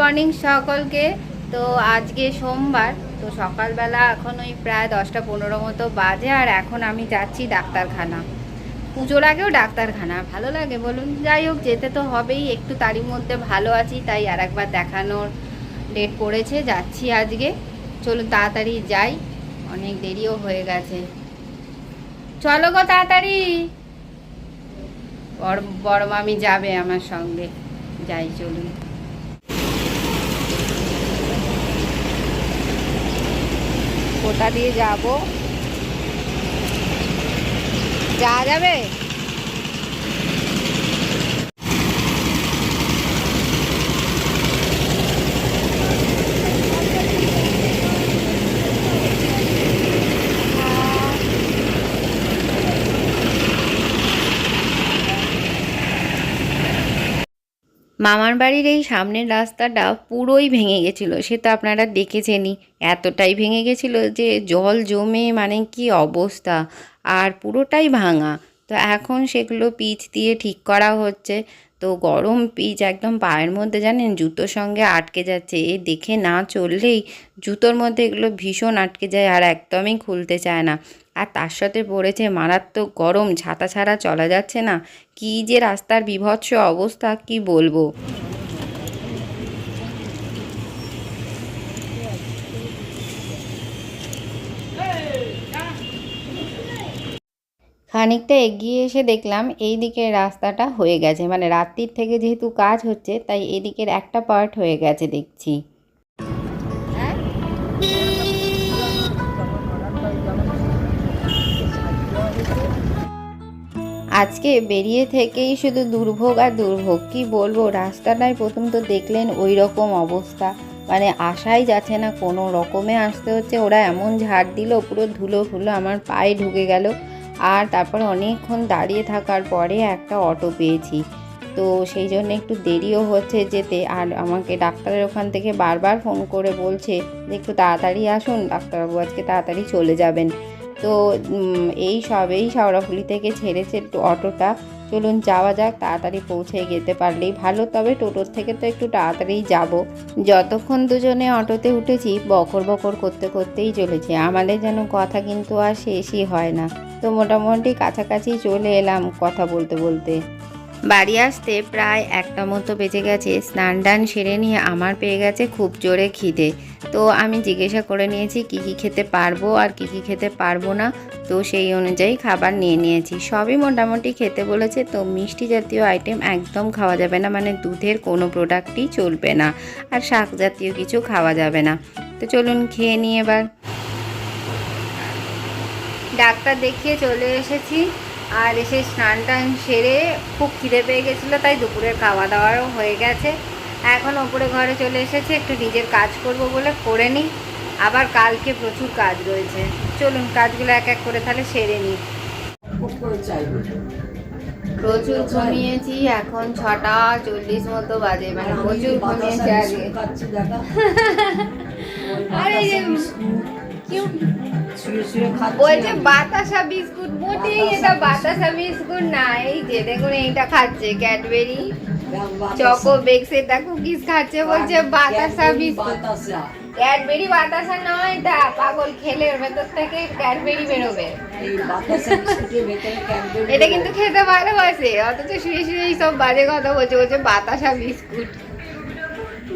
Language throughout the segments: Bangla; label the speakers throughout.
Speaker 1: মর্নিং সকলকে। তো আজকে সোমবার, তো সকালবেলা এখন ওই প্রায় দশটা পনেরো মতো বাজে আর এখন আমি যাচ্ছি ডাক্তারখানা। পুজোর আগেও ডাক্তারখানা, ভালো লাগে বলুন? যাই হোক, যেতে তো হবেই, একটু তারই মধ্যে ভালো আছি, তাই আর একবার দেখানোর ডেট পড়েছে, যাচ্ছি আজকে। চলুন, তাড়াতাড়ি যাই, অনেক দেরিও হয়ে গেছে। চলো গো তাড়াতাড়ি। বড় বড় মামি যাবে আমার সঙ্গে। যাই, চলুন। কোথা দিয়ে যাব। যা যাবে? মামার বাড়ির এই সামনের রাস্তাটা পুরোই ভেঙে গেছিল, সে তো আপনারা দেখেছেনই। এতটাই ভেঙে গেছিল যে জল জমে মানে কি অবস্থা? আর পুরোটাই ভাঙা। তো এখন সেগুলো পিচ দিয়ে ঠিক করা হচ্ছে। তো গরম পিচ একদম পায়ের মধ্যে, জানেন? জুতোর সঙ্গে আটকে যাচ্ছে। এ দেখে না চললেই জুতোর মধ্যে এগুলো ভীষণ আটকে যায় আর একদমই খুলতে চায় না। আর তার সাথে পড়েছে মারাত্মক গরম, ছাতা ছাড়া চলা যাচ্ছে না। কি যে রাস্তার বিভৎস অবস্থা, কি বলব? খানিকটা এগিয়ে এসে দেখলাম এই দিকের রাস্তাটা হয়ে গেছে। মানে রাত্রির থেকে যেহেতু কাজ হচ্ছে, তাই এদিকের একটা পার্ট হয়ে গেছে দেখছি। আজকে বেরিয়ে থেকেই শুধু দুর্ভোগ আর দুর্ভোগ, কি বলব? রাস্তাটায় প্রথম তো দেখলেন ওই রকম অবস্থা। মানে আসাই যাচ্ছে না, কোনো রকমে আসতে হচ্ছে। ওরা এমন ঝাড় দিল, পুরো ধুলো ফুলো আমার পায়ে ঢুকে গেল। আর তারপর অনেকক্ষণ দাঁড়িয়ে থাকার পরে একটা অটো পেয়েছি। তো সেই জন্য একটু দেরিও হচ্ছে যেতে। আর আমাকে ডাক্তারের ওখান থেকে বারবার ফোন করে বলছে যে, একটু তাড়াতাড়ি আসুন, ডাক্তারবাবু আজকে তাড়াতাড়ি চলে যাবেন। তো এই সব, এই শাওড়াফুলি থেকে ছেড়েছে অটোটা। চলুন যাওয়া যাক, তাড়াতাড়ি পৌঁছে যেতে পারলেই ভালো। তবে টোটোর থেকে তো একটু তাড়াতাড়ি যাব। যতক্ষণ দুজনে অটোতে উঠেছি, বকর বকর করতে করতেই চলেছে। আমাদের যেন কথা কিন্তু আর শেষই হয় না। তো মোটামুটি কাছাকাছি চলে এলাম কথা বলতে বলতে। বাড়ি আসতে প্রায় একটা মতো বেজে গেছে। স্নান টান সেরে নিয়ে আমার পেয়ে গেছে খুব জোরে খিদে। তো আমি জিজ্ঞাসা করে নিয়েছি, কি কি খেতে পারব আর কি কি খেতে পারব না? তো সেই অনুযায়ী খাবার নিয়ে নিয়েছি। সবই মোটামুটি খেতে বলেছে, তো মিষ্টি জাতীয় আইটেম একদম খাওয়া যাবে না মানে দুধের কোনো প্রোডাক্টই চলবে না। আর শাক জাতীয় কিছু খাওয়া যাবে না। তো চলুন খেয়ে নিয়ে এবার। ডাক্তার দেখিয়ে চলে এসেছি। আর এসে স্নান টান সেরে খুব খিদে পেয়ে গেছিল তাই দুপুরের খাওয়া দাওয়ারও হয়ে গেছে। এখন ওপরে ঘরে চলে এসেছে একটু নিজের কাজ করব বলে করে নিই। আবার কালকে প্রচুর কাজ রয়েছে। চলুন কাজগুলো এক এক করে তাহলে সেরে নিই। প্রচুর ঘুমিয়েছি এখন ছটা চল্লিশ মতো বাজে মানে প্রচুর ঘুমিয়েছি আগে। আরে যে বাতাসা বিস্কুট মোটেই এটা বাতাসা বিস্কুট না এই যে দেখুন এইটা খাচ্ছে ক্যাডবেরি চকো কুকিজ খাচ্ছে বলছে বাতাসা বিস্কুট। ক্যাডবেরি বাতাসা নয় এটা পাগল খেলে ওর ভেতর থেকে ক্যাডবেরি বেরোবে। এটা কিন্তু খেতে ভালোবাসে অথচ শুয়ে শুয়ে এই সব বাজে কথা বলছে বলছে বাতাসা বিস্কুট।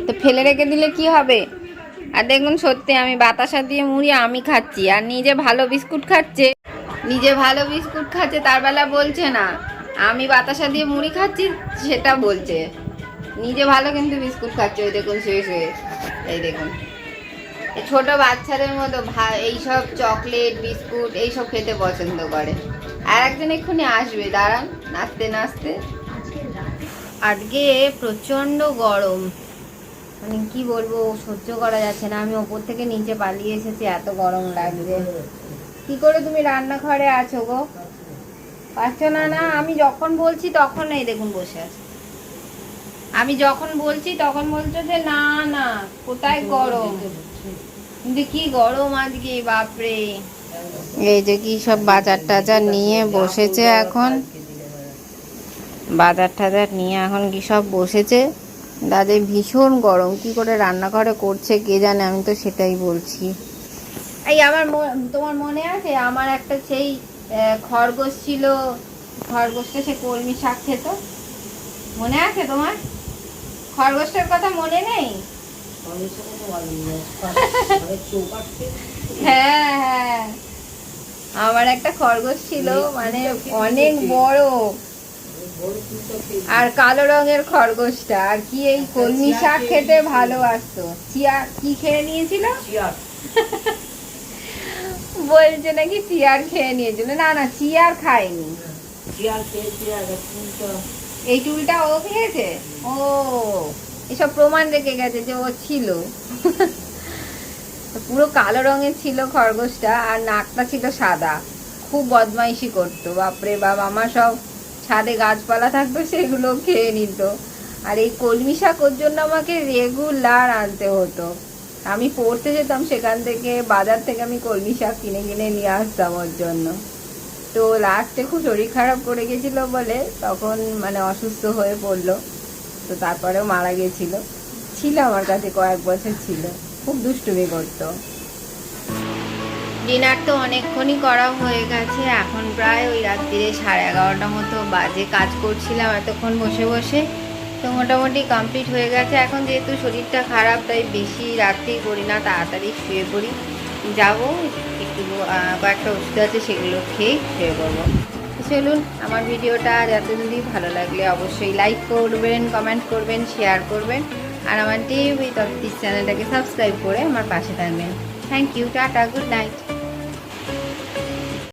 Speaker 1: তো ফেলে রেখে দিলে কি হবে? আর দেখুন সত্যি আমি বাতাসা দিয়ে মুড়ি আমি খাচ্ছি, আর নিজে ভালো বিস্কুট খাচ্ছে, নিজে ভালো বিস্কুট খাচ্ছে, তার বেলা বলছে না। আমি বাতাসা দিয়ে মুড়ি খাচ্ছি, সেটা বলছে। নিজে ভালো কিন্তু বিস্কুট খাচ্ছে, ওই দেখুন শুয়ে শুয়ে। এই দেখুন। ছোট বাচ্চাদের মতো এইসব চকলেট, বিস্কুট, এইসব খেতে পছন্দ করে। আর একজন এক্ষুনি আসবে, দাঁড়ান, নাচতে নাচতে। আজকে প্রচণ্ড গরম। মানে কি বলব, সহ্য করা যাচ্ছে না। আমি ওপর থেকে নিচে পালিয়ে এসেছি, এত গরম লাগছে। কি করে তুমি রান্নাঘরে আছো গো? পারছ না না, আমি যখন বলছি তখন এই দেখুন বসে আছে। আমি যখন বলছি তখন বলছো যে, না না, কোথায় গরম? কিন্তু কি গরম আজকে, বাপরে। এই যে কি সব বাজার টাজার নিয়ে বসেছে এখন? বাজার টাজার নিয়ে এখন কি সব বসেছে? দাদে ভীষণ গরম। কি করে রান্নাঘরে করছে কে জানে আমি তো সেটাই বলছি। এই আমার ম- তোমার মনে আছে? আমার একটা সেই খরগোশ ছিল। খরগোশটা সে কলমি শাক খেত। মনে আছে তোমার? খরগোশটার কথা মনে নেই? হ্যাঁ হ্যাঁ। আমার একটা খরগোশ ছিল মানে অনেক বড়। আর কালো রঙের খরগোশটা আর কি এই কলমি শাক খেতে ভালোবাসতো। চিয়া কি খেয়ে নিয়েছিল? বলছে নাকি চিয়ার খেয়ে নিয়েছিল। না না চিয়ার খায়নি। এই চুলটা ও খেয়েছে? ও এসব প্রমাণ রেখে গেছে যে ও ছিল। পুরো কালো রঙের ছিল খরগোশটা আর নাকটা ছিল সাদা। খুব বদমাইশি করতো বাপরে বাপ আমার সব ছাদে গাছপালা থাকতো সেগুলো খেয়ে নিত। আর এই কলমি শাক ওর জন্য আমাকে রেগুলার আনতে হতো। আমি পড়তে যেতাম সেখান থেকে, বাজার থেকে আমি কলমি শাক কিনে কিনে নিয়ে আসতাম ওর জন্য। তো লাস্টে খুব শরীর খারাপ করে গেছিল বলে, তখন মানে অসুস্থ হয়ে পড়ল। তো তারপরেও মারা গেছিল। ছিল আমার কাছে কয়েক বছর ছিল। খুব দুষ্টুমি করতো। ডিনার তো অনেকক্ষণই করা হয়ে গেছে। এখন প্রায় ওই রাত্রিরে সাড়ে এগারোটা মতো বাজে কাজ করছিলাম এতক্ষণ বসে বসে। তো মোটামুটি কমপ্লিট হয়ে গেছে। এখন যেহেতু শরীরটা খারাপ, তাই বেশি রাত্রি করি না, তাড়াতাড়ি শুয়ে পড়ি। যাব, একটু কয়েকটা ওষুধ আছে সেগুলো খেয়ে শুয়ে পড়ব। চলুন, আমার ভিডিওটা যাতে যদি ভালো লাগলে অবশ্যই লাইক করবেন কমেন্ট করবেন শেয়ার করবেন। আর আমার টিভি তত্ত্বিস চ্যানেলটাকে সাবস্ক্রাইব করে আমার পাশে থাকবেন। Thank you tata good night